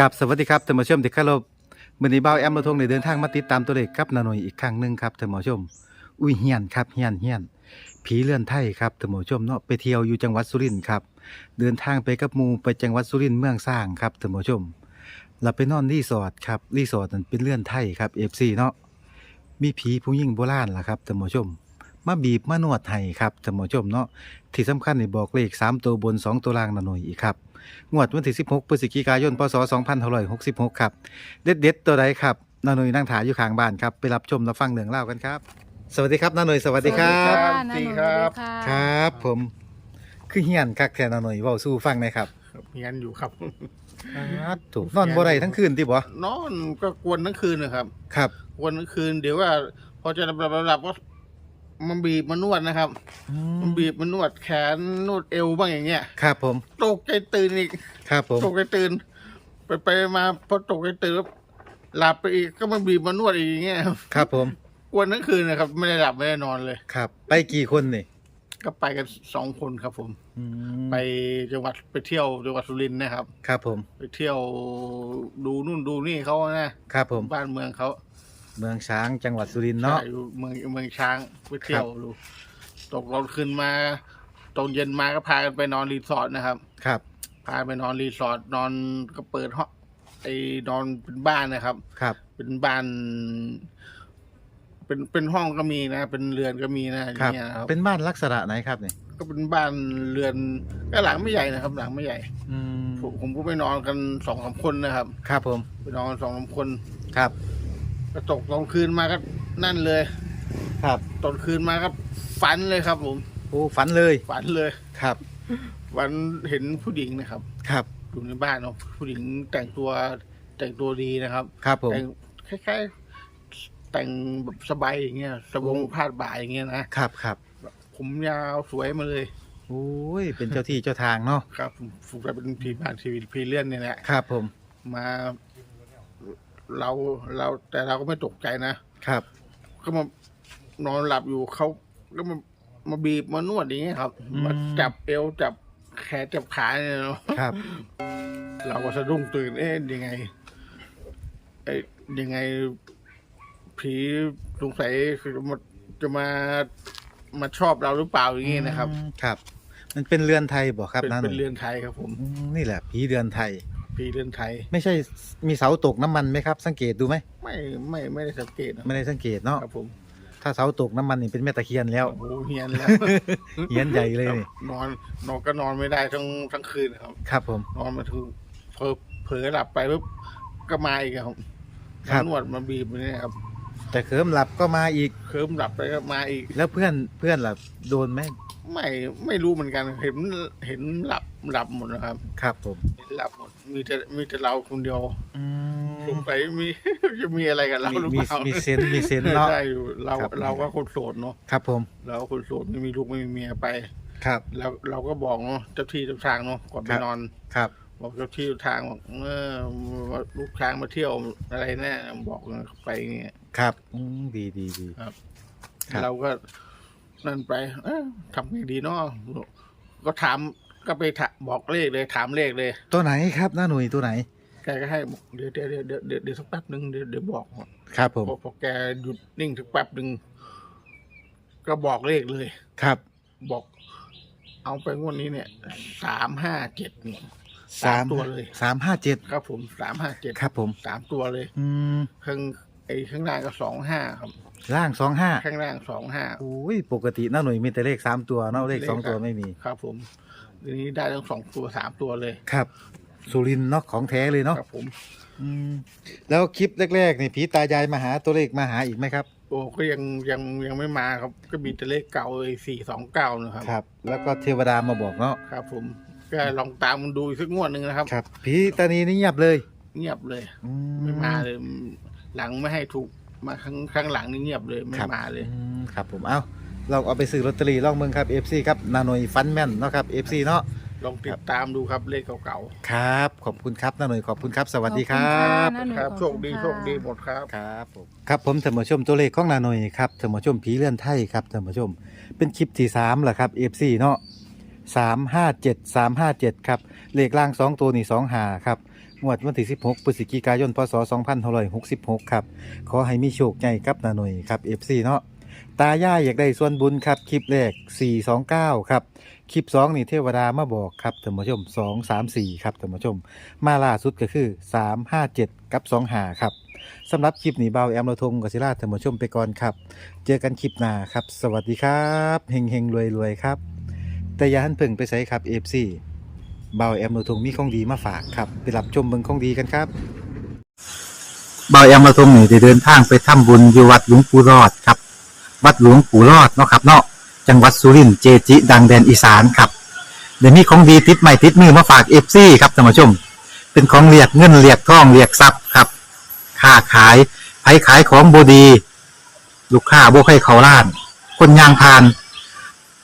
กับสวัสดีครับท่านผู้ชมที่เคารพมื้อนี้บ่าวแอมมาทงได้เดินทางมาติดตามตัวเลขกับนาหน่อยอีกครั้งหนึงครับท่านผู้ชม อุ้ยเฮียนครับเฮียนเฮียนผีเลื่อนไทยครับท่านผู้ชมเนาะไปเที่ยวอยู่จังหวัดสุรินทร์ครับ เดินทางไปกับหมูไปจังหวัดสุรินทร์เมืองสร้างครับท่านผู้ชมเราไปนอนรีสอร์ทครับรีสอร์ทนั้นเป็นเลื่อนไทยครับ FC เนาะมีผีผู้หญิงโบราณล่ะครับท่านผู้ชม มาบีบมานวดให้ครับท่านผู้ชมเนาะที่สำคัญนี่บอกเลขสามตัวบนสองตัวล่างนาหน่อยอีกครับ งวดวันที่ 16พฤศจิกายนพศ2566 ครับ เด็ดเด็ดๆตัวใดครับนาหนุยนั่งถาอยู่ข้างบ้านครับไปรับชมรับฟังเรื่องเล่าวกันครับ สวัสดีครับนาหนุยสวัสดีครับสวัสดีสวัสดีครับค่ะครับ ผมคือเฮียนคักแทนนาหนุยเว้าสู้ฟังหนะครับครับเฮียนอยู่ครับครับถูกนอนบ่ได้ทั้งคืนติบ่นอนก็กวนทั้งคืนนะครับ ครับกวนทั้งคืนเดี๋ยวว่าพอจะหลับหลับๆก็ มันบีบมานวดนะครับ อืมันมบีบมานวดแขนนวดเอวบ้างอย่างเงี้ยครับผม ตกใจตื่นอีกครับผม ตกใจตื่น ไปไปมาพอตกใจตื่นแล้วหลับไปอีกก็มันบีบมานวดอีกอย่างเงี้ยครับผม กวนทั้งคืนนะครับ ไม่ได้หลับไม่ได้นอนเลย ครับ ไปกี่คนนี่ก็ไปกันสองคนครับ ผม อืมไปจังหวัดไปเที่ยวจังหวัดสุรินทร์นะครับ ครับผม ไปเที่ยวดูนู่นดูนี่เขานะครับผม บ้านเมืองเขา เมืองช้างจังหวัดสุรินทร์เนาะ ใช่อยู่เมืองเมืองช้างไปเที่ยวดูตกตอนคืนมาตอนเย็นมาก็พากันไปนอนรีสอร์ทนะครับ ครับ พาไปนอนรีสอร์ทนอนก็เปิดห้องไอ้นอนเป็นบ้านนะครับ ครับ เป็นบ้าน เป็นเป็นห้องก็มีนะ เป็นเรือนก็มีนะอย่าครับงเงี้ยนะครับเป็นบ้านลักษณะไหนครับนี่ก็เป็นบ้านเรือนก็หลังไม่ใหญ่นะครับ หลังไม่ใหญ่อืมผมผมก็ไปนอนกันสองสามคนนะครับ ครับผม ไปนอนกันสองสามคน ครับ ก็ตกตอนคืนมาก็นั่นเลยครับตอนคืนมาก็ฝันเลยครับผมโอ้ฝันเลยฝันเลยครับ วันเห็นผู้หญิงนะครับ ครับอยู่ในบ้านเนาะผู้หญิงแต่งตัวแต่งตัวดีนะครับครับผมแต่งคล้ายๆ แต่งแบบสบายอย่างเงี้ยสบงพาดบ่ายอย่างเงี้ยนะครับครับผมยาวสวยมาเลยโอ้ยเป็นเจ้าที่เจ้าทางเนาะครับผมฝึกไปเป็นพีบ้านทีวีพีเลื่อนเนี่ยแหละครับ ผมมา เราเราแต่เราก็ไม่ตกใจนะครับ ก็มานอนหลับอยู่เขาก็มามาบีบมานวดอย่างเงี้ยครับมาจับเอวจับแขนจับขาเนี่ยเนาะครับ เราก็สะดุ้งตื่นเอ๊ะยังไงเอ๊ะยังไง ผีสงสัยจะมาจะมามาชอบเราหรือเปล่าอย่างงี้นะครับอืมครับ มันเป็นเรือนไทยบอกครับเป็นนะหเป็นนุ่ยเรือนไทยครับผม อืมนี่แหละผีเรือนไทย ผีเรือนไทย ไม่ใช่มีเสาตกน้ำมันไหมครับ สังเกตดูไหมไม่ไม่ไม่ได้สังเกตนะไม่ได้สังเกตเนาะครับผมถ้าเสาตกน้ำมันนี่เป็นแม่ตะเคียนแล้ว โอ้โหเฮียนแล้วเหียนใหญ่เลยนี่นอนนอนก็นอนไม่ได้ทั้งทั้งคืนครับ ครับผม นอนมาถึงเผลอเผลอหลับไปปุ๊บก็มาอีกครับครับ นวดมาบีบเนี่ยครับแต่เคิมหลับก็มาอีก เคลิ้มหลับไปก็มาอีก แล้วเพื่อนเพื่อนหลับโดนไหม ไม่ไม่รู้เหมือนกันเห็นเห็นหลับหลับหมดนะครับ ครับผมเห็นหลับหมด มีแต่มีแต่เราคนเดียวอืสงมสัยมี จะมีอะไรกับเรามีหรือมีเปล่ามีเซนส์มีเซนส์เนาะ ใช่อยู่เราครับ เราก็คนโสดเนาะครับผม เราก็คนโสดไม่มีลูกไม่มีเมียไปครับเราเราก็บอกเนาะเจ้าที่เจ้าทางเนาะก่อนไปครับ นอน ครับ บอกเจ้าที่เจ้าทางบอกเออลูกช้างมาเที่ยวอะไรแน่บอกไปอย่างเงี้ย ครับอืมดีดีดี ครับ ครับ เราก็ นั่นไปเอ๊ะทำไงดีเนาะก็ถามก็ไปถามบอกเลขเลย ถามเลขเลยตัวไหนครับน้าหนุ่ยตัวไหน แกก็ให้บอกเดี๋ยวเดี๋ยวเดี๋ยวเดี๋ยวเดี๋ยวเดี๋ยวสักแป๊บหนึ่งเดี๋ยวเดี๋ยวบอกครับผมพอพอแกหยุดนิ่งสักแป๊บหนึ่งก็บอกเลขเลย ครับบอก เอาไปงวดนี้เนี่ยสามห้าเจ็ดเนี่ยสามตัวเลยสามห้าเจ็ดครับผมสามห้าเจ็ดครับผมสามตัวเลย อืมข้าง ไอ้ข้างล่างก็สองห้าครับ ล่างสองห้าข้างล่างสองห้าโอ้ยปกติน้าหนุ่ยมีแต่เลขสามตัวเนาะเลขสองตัวไม่มี ครับ ผมทีนี้ได้ทั้งสองตัวสามตัวเลย ครับ สุรินทร์เนาะของแท้เลยเนาะครับผม อืมแล้วคลิปแรกๆนี่ผีตายายมาหาตัวเลขมาหาอีกไหมครับ โอ้ก็ยังยังยังไม่มาครับ ก็มีแต่เลขเก่าเลยสี่สองเก้านะครับ ครับ แล้วก็เทวดามาบอกเนาะครับ ผมก็ลองตามมันดูอีกสักงวดหนึ่งนะครับ ครับผีตานีนี่เงียบเลย เงียบเลย อื ไม่มาเลย หลังไม่ให้ถูกมาครั้งครั้งหลังนี่เงียบเลยไม่ครับ มาเลย อืมครับผมเอาเราเอาไปซื้อลอตเตอรี่ลองเมืองครับ FC ครับนาหน่ยฟันแม่นเนาะครับ FC เนาะลองติดตามดูครับเลขเก่าครับ ขอบคุณครับนาหน่ยขอบคุณครับ สวัสดีครัขอบณะน้าหนูๆครับขอโชคดีณะโชคดีหมดครับ ครับผมครับผมท่านผู้ชมตัวเลขของนาหน่ยครับท่านผู้ชมผีเลื่อนไทยครับท่านผู้ชม เป็นคลิปที่3แหละครับ FC เนาะ 357 357ครับ เลขล่าง2ตัวนี่2หาครับงวดวันที่16พฤศจิกายนพศ2566ครับ ขอให้มีโชคใหญ่ครับนาหน่ยครับ FC เนาะตาย่าอยากได้ส่วนบุญครับ คลิปแรก 429 ครับ คลิป 2 นี่เทวดามาบอกครับท่านผู้ชม 2 3 4 ครับท่านผู้ชม มาล่าสุดก็คือ 357 กับ2หาครับสำหรับคลิปนี้เบาแอมเราทงกับศิลาท่านผู้ชมไปก่อนครับ เจอกันคลิปหน้าครับ สวัสดีครับเฮงเฮงรวยรวยครับ แต่อย่าหันเพิ่งไปใส่ครับ FC เบาแอมเราทงมีของดีมาฝากครับไปรับชมเบิ่งของดีกันครับเบาแอมมาทงนี่ได้เดินทางไปทำบุญอยู่วัดหลวงปู่รอดครับ วัดหลวงปู่รอดเนาะครับเนาะจังหวัดสุรินทร์เจจิ ดังแดนอีสานครับเดี๋ยวนี้ของดีติดใหม่ติดมือมาฝากเอฟซีครับท่านผู้ชม เป็นของเรียกเงินเรียกทองเรียกทรัพย์ครับค้าขายไผขายของบดี ลูกค้าบ่ให้เขาล้าน คนยางพาน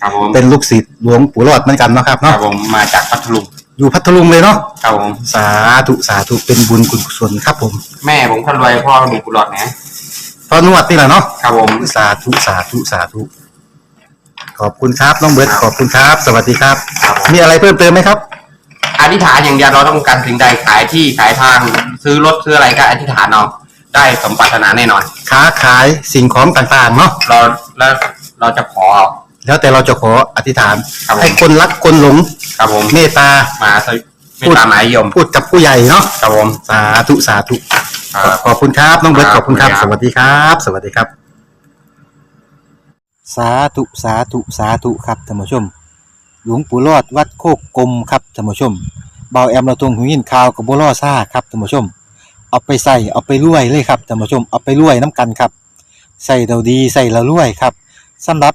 ครับผมเป็นลูกศิษย์หลวงปู่รอดเหมือนกันเนาะครับครัเนาะบผมมาจากพัทลุงอยู่พัทลุงเลยเนาะครับผมสาธุสาธุเป็นบุญคุณกุศลครับผมแม่ผมคนรวยพ่อมีกุหลาบนะพอนวดนี่แหละเนาะครับผม สาธุสาธุสาธุขอบคุณครับน้องเบิร์ดขอบคุณครับ สวัสดีครับ ครับผม มีอะไรเพิ่มเติมไหมครับ อธิษฐานอย่างเดียวเราต้องการสิ่งใดขายที่ขายทางซื้อรถซื้ออะไรก็อธิษฐานเอาได้สมปรารถนาแน่นอน ค้าขายสิ่งของต่างๆเนาะเราแล้วเราจะขอ แล้วแต่เราจะขออธิษฐาน ครับผม ให้คนรักคนหลงครับผมเมตตา มาสวิไม่ตามหมายยมพูดกับผู้ใหญ่เนาะครับผมสาธุสาธุ ครับ ขอบคุณครับ น้องเบิร์ตคขรับอบคุณครับขอบสคุณครับวัสดีครับ สวัสดีครับ สาธุสาธุสาธุครับท่านผู้ชม หลวงปู่รอดวัดโคกกลมครับท่านผู้ชมเบาแอมเราตรงหูยินข่าวกับบัวล่อซ่าครับท่านผู้ชม เอาไปใส่เอาไปรวยเลยครับท่านผู้ชมเอาไปรวยน้ำกันครับใส่เราดีใส่เรารวยครับสำหรับ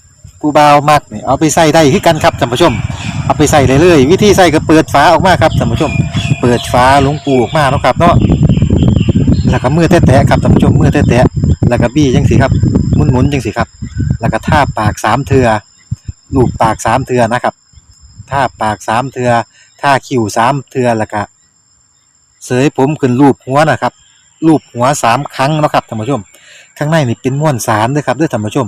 ผู้บ่าวมักนี่เอาไปใส่ได้คือกันครับท่านผู้ชม เอาไปใส่เลยเลยวิธีใส่ก็เปิดฝาออกมาครับท่านผู้ชม เปิดฝาหลวงปูออกมาเนาะครับเนาะแล้วก็มือแตะๆครับท่านผู้ชมมือแตะๆแล้วก็บี้จังสิครับหมุนๆจังสิครับ แล้วก็ท่าปากสามเทือลูบปากสามเทือนะครับท่าปากสามเทือท่าคิ้วสามเทือแล้วก็เสยผมขึ้นรูปหัวนะครับรูปหัวสามครั้งเนาะครับท่านผู้ชม ข้างในนี่เป็นม้วนสารด้วยครับด้วยท่านผู้ชม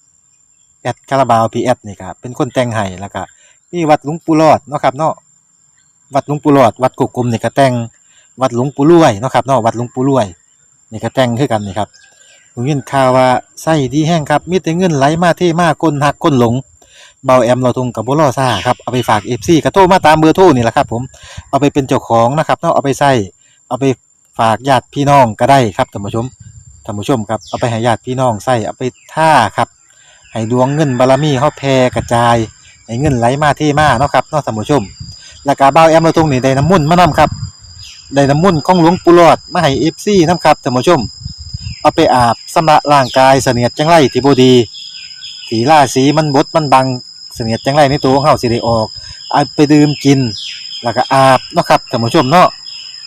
แอดคาราบาวพีแอดนี่ครับเป็นคนแต่งให้แล้วก็มีวัดหลวงปู่รอดเนาะครับเนาะวัดหลวงปู่รอดวัดกุกกลมนี่ก็แต่งวัดหลวงปู่รวยเนาะครับเนาะวัดหลวงปู่รวยนี่ก็แต่งคือกันนี่ครับผมยินข่าวว่าไส้ดีแห้งครับมีแต่เงินไหลมาเทมาคนหักคนหลงเบาแอมเราทงกับบุรอซ่าครับเอาไปฝากเอฟซีกระโทมาตามเบอร์โทรนี่แหละครับ ผมเอาไปเป็นเจ้าของนะครับเนาะเอาไปใส่เอาไปฝากญาติพี่น้องก็ได้ครับท่านผู้ชมท่านผู้ชมครับเอาไปให้ญาติพี่น้องใส่เอาไปท่าครับ ให้ดวงเงินบารมีเฮาแผ่กระจายให้เงินไหลมาเทมาเนาะครับเนาะท่านผู้ชมแล้วก็เบาแอมเราทงนี่ได้น้ำมุ่นมานํครับได้น้ำมุ่นของหลวงปู่หลอดมาให้เอฟซีนํครับท่านผู้ชม เอาไปอาบสำระร่างกายเสนียดจังไรที่บดีถีล่าสีมันบดมันบังเสนียดจังไรในตัวของเฮาสิได้ออกเอาไปดื่มกิน แล้วก็อาบเนาะครับท่านผู้ชมเนาะ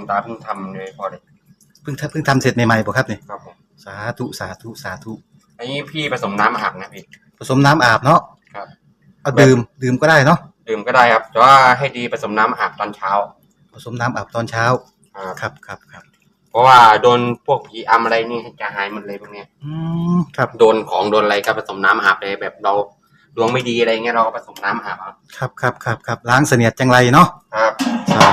ณ ตาเพิ่งทำเลยพอเลยเพิ่งเพิ่งทำเสร็จใหม่ๆบ่ครับเนี่ยครับผมสาธุสาธุสาธุอันนี้พี่ผสมน้ำอาบนะพี่ ผสมน้ำอาบเนาะครับ เอาดื่มดื่มก็ได้เนาะดื่มก็ได้ครับแต่ว่าให้ดีผสมน้ำอาบตอนเช้า ผสมน้ำอาบตอนเช้าครับ ครับครับครับเพราะว่าโดนพวกผีอำอะไรนี่จะหายหมดเลยพวกเนี้ยอืมครับโดนของโดนอะไรก็ผสมน้ำอาบเลยแบบเราดวงไม่ดีอะไรเงี้ยเราก็ผสมน้ำอาบเอาครับครับครับครับล้างเสนียดจังไรเนาะครับสา